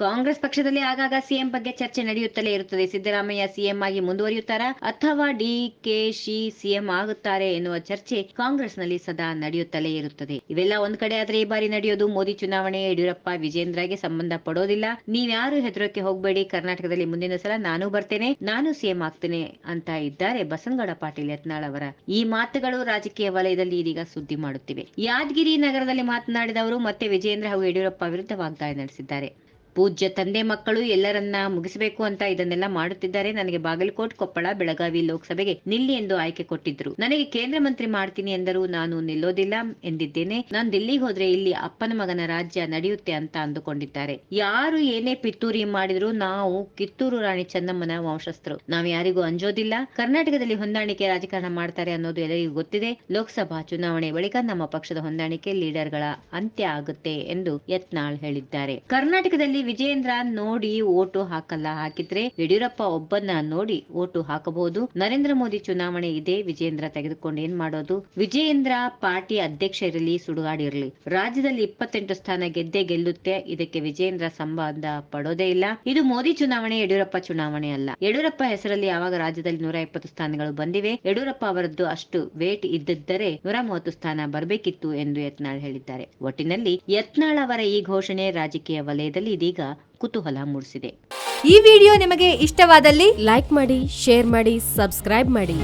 ಕಾಂಗ್ರೆಸ್ ಪಕ್ಷದಲ್ಲಿ ಆಗಾಗ ಸಿಎಂ ಬಗ್ಗೆ ಚರ್ಚೆ ನಡೆಯುತ್ತಲೇ ಇರುತ್ತದೆ. ಸಿದ್ದರಾಮಯ್ಯ ಸಿಎಂ ಆಗಿ ಮುಂದುವರಿಯುತ್ತಾರಾ? ಅಥವಾ ಡಿ ಕೆ ಶಿ ಸಿಎಂ ಆಗುತ್ತಾರೆ ಎನ್ನುವ ಚರ್ಚೆ ಕಾಂಗ್ರೆಸ್ನಲ್ಲಿ ಸದಾ ನಡೆಯುತ್ತಲೇ ಇರುತ್ತದೆ. ಇವೆಲ್ಲ ಒಂದ್ ಕಡೆ ಆದ್ರೆ ಈ ಬಾರಿ ನಡೆಯೋದು ಮೋದಿ ಚುನಾವಣೆ, ಯಡಿಯೂರಪ್ಪ, ವಿಜೇಂದ್ರಗೆ ಸಂಬಂಧ ಪಡೋದಿಲ್ಲ ನೀವ್ಯಾರು ಹೆದರೋಕೆ ಹೋಗ್ಬೇಡಿ? ಕರ್ನಾಟಕದಲ್ಲಿ ಮುಂದಿನ ಸಲ ನಾನು ಬರ್ತೇನೆ, ನಾನು ಸಿಎಂ ಆಗ್ತೇನೆ ಅಂತ ಇದ್ದಾರೆ ಬಸನಗೌಡ ಪಾಟೀಲ್ ಯತ್ನಾಳ್ ಅವರ. ಈ ಮಾತುಗಳು ರಾಜಕೀಯ ವಲಯದಲ್ಲಿ ಇದೀಗ ಸುದ್ದಿ ಮಾಡುತ್ತಿವೆ. ಯಾದಗಿರಿ ನಗರದಲ್ಲಿ ಮಾತನಾಡಿದ ಅವರು ಮತ್ತೆ ವಿಜೇಂದ್ರ ಹಾಗೂ ಯಡಿಯೂರಪ್ಪ ವಿರುದ್ಧ ವಾಗ್ದಾಳಿ ನಡೆಸಿದ್ದಾರೆ. ಪೂಜ್ಯ ತಂದೆ ಮಕ್ಕಳು ಎಲ್ಲರನ್ನ ಮುಗಿಸಬೇಕು ಅಂತ ಇದನ್ನೆಲ್ಲ ಮಾಡುತ್ತಿದ್ದಾರೆ. ನನಗೆ ಬಾಗಲಕೋಟ್, ಕೊಪ್ಪಳ, ಬೆಳಗಾವಿ ಲೋಕಸಭೆಗೆ ನಿಲ್ಲಿ ಎಂದು ಆಯ್ಕೆ ಕೊಟ್ಟಿದ್ರು. ನನಗೆ ಕೇಂದ್ರ ಮಂತ್ರಿ ಮಾಡ್ತೀನಿ ಎಂದರು ನಾನು ನಿಲ್ಲೋದಿಲ್ಲ ಎಂದಿದ್ದೇನೆ. ನಾನು ದಿಲ್ಲಿಗೆ ಹೋದ್ರೆ ಇಲ್ಲಿ ಅಪ್ಪನ ಮಗನ ರಾಜ್ಯ ನಡೆಯುತ್ತೆ ಅಂತ ಅಂದುಕೊಂಡಿದ್ದಾರೆ. ಯಾರು ಏನೇ ಪಿತ್ತೂರಿ ಮಾಡಿದ್ರು ನಾವು ಕಿತ್ತೂರು ರಾಣಿ ಚೆನ್ನಮ್ಮನ ವಂಶಸ್ಥರು. ನಾವು ಯಾರಿಗೂ ಅಂಜೋದಿಲ್ಲ. ಕರ್ನಾಟಕದಲ್ಲಿ ಹೊಂದಾಣಿಕೆ ರಾಜಕಾರಣ ಮಾಡ್ತಾರೆ ಅನ್ನೋದು ಎಲ್ಲರಿಗೂ ಗೊತ್ತಿದೆ. ಲೋಕಸಭಾ ಚುನಾವಣೆ ಬಳಿಕ ನಮ್ಮ ಪಕ್ಷದ ಹೊಂದಾಣಿಕೆ ಲೀಡರ್ಗಳ ಅಂತ್ಯ ಆಗುತ್ತೆ ಎಂದು ಯತ್ನಾಳ್ ಹೇಳಿದ್ದಾರೆ. ಕರ್ನಾಟಕದಲ್ಲಿ ವಿಜೇಂದ್ರ ನೋಡಿ ಓಟು ಹಾಕಲ್ಲ. ಹಾಕಿದ್ರೆ ಯಡಿಯೂರಪ್ಪ ಒಬ್ಬನ್ನ ನೋಡಿ ಓಟು ಹಾಕಬಹುದು. ನರೇಂದ್ರ ಮೋದಿ ಚುನಾವಣೆ ಇದೆ. ವಿಜೇಂದ್ರ ತೆಗೆದುಕೊಂಡು ಏನ್ ಮಾಡೋದು? ವಿಜೇಂದ್ರ ಪಾರ್ಟಿ ಅಧ್ಯಕ್ಷ ಇರಲಿ ಸುಡುಗಾಡಿರಲಿ ರಾಜ್ಯದಲ್ಲಿ ಇಪ್ಪತ್ತೆಂಟು ಸ್ಥಾನ ಗೆದ್ದೇ ಗೆಲ್ಲುತ್ತೆ. ಇದಕ್ಕೆ ವಿಜೇಂದ್ರ ಸಂಬಂಧ ಪಡೋದೇ ಇಲ್ಲ. ಇದು ಮೋದಿ ಚುನಾವಣೆ, ಯಡಿಯೂರಪ್ಪ ಚುನಾವಣೆ ಅಲ್ಲ. ಯಡಿಯೂರಪ್ಪ ಹೆಸರಲ್ಲಿ ಯಾವಾಗ ರಾಜ್ಯದಲ್ಲಿ ನೂರ ಇಪ್ಪತ್ತು ಸ್ಥಾನಗಳು ಬಂದಿವೆ? ಯಡಿಯೂರಪ್ಪ ಅವರದ್ದು ಅಷ್ಟು ವೇಟ್ ಇದ್ದಿದ್ದರೆ ನೂರ ಮೂವತ್ತು ಸ್ಥಾನ ಬರಬೇಕಿತ್ತು ಎಂದು ಯತ್ನಾಳ್ ಹೇಳಿದ್ದಾರೆ. ಒಟ್ಟಿನಲ್ಲಿ ಯತ್ನಾಳ್ ಅವರ ಈ ಘೋಷಣೆ ರಾಜಕೀಯ ವಲಯದಲ್ಲಿ ಇದೀಗ ಕುತೂಹಲ ಮೂಡಿಸಿದೆ. ಈ ವಿಡಿಯೋ ನಿಮಗೆ ಇಷ್ಟವಾದಲ್ಲಿ ಲೈಕ್ ಮಾಡಿ ಶೇರ್ ಮಾಡಿ ಸಬ್ಸ್ಕ್ರೈಬ್ ಮಾಡಿ.